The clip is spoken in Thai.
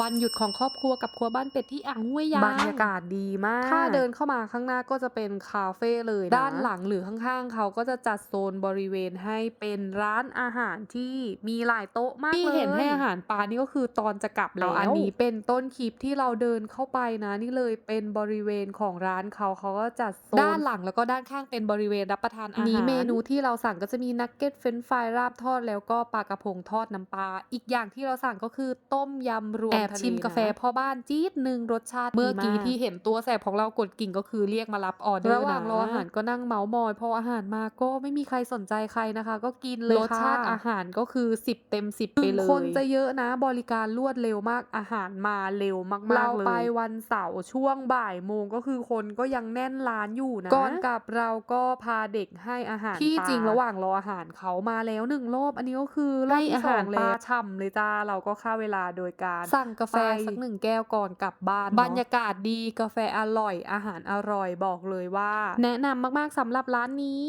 วันหยุดของครอบครัวกับครัวบ้านเป็ดที่อ่างห้วยยางบรรยากาศดีมาก ถ้าเดินเข้ามาข้างหน้าก็จะเป็นคาเฟ่เลยนะด้านหลังหรือข้างๆ เขาก็จะจัดโซนบริเวณให้เป็นร้านอาหารที่มีหลายโต๊ะมากเลยที่เห็นให้อาหารปลานี่ก็คือตอนจะกลับแล้วอันนี้เป็นต้นคลิปที่เราเดินเข้าไปนะนี่เลยเป็นบริเวณของร้านเขาเขาก็จัดโซนด้านหลังแล้วก็ด้านข้างเป็นบริเวณรับประทานอาหารนี้เมนูที่เราสั่งก็จะมีนักเก็ตเฟรนช์ฟรายราบทอดแล้วก็ปลากระพงทอดน้ำปลาอีกอย่างที่เราสั่งก็คือต้มยำรวมแอบทะเลชิมกาแฟนะพ่อบ้านจี๊ดหนึ่งรสชาติเมื่อกี้ที่เห็นตัวแสบของเรากดกิ่งก็คือเรียกมารับออเดอร์ระหว่างรออาหารก็นั่งเมาส์มอยพออาหารมาก็ไม่มีใครสนใจใครนะคะ ก็กินเลยรสชาติอาหารก็คือ 10 เต็ม 10 ไปเลยคนจะเยอะนะบริการรวดเร็วมากอาหารมาเร็วมากๆเราเลยไปวันเสาร์ช่วงบ่ายโมงก็คือคนก็ยังแน่นร้านอยู่นะก่อนกลับเราก็พาเด็กให้อาหารที่จริงระหว่างรออาหารเขามาแล้วหนึ่งรอบอันนี้ก็คือรอบที่ให้อาสหาอรงแล้วปลาฉ่ำเลยจ้าเราก็ค่าเวลาโดยการสั่งกาแฟไปสักหนึ่งแก้วก่อนกลับบ้านเนอะบรรยากาศดีกาแฟอร่อยอาหารอร่อยบอกเลยว่า แนะนำมากๆสำหรับร้านนี้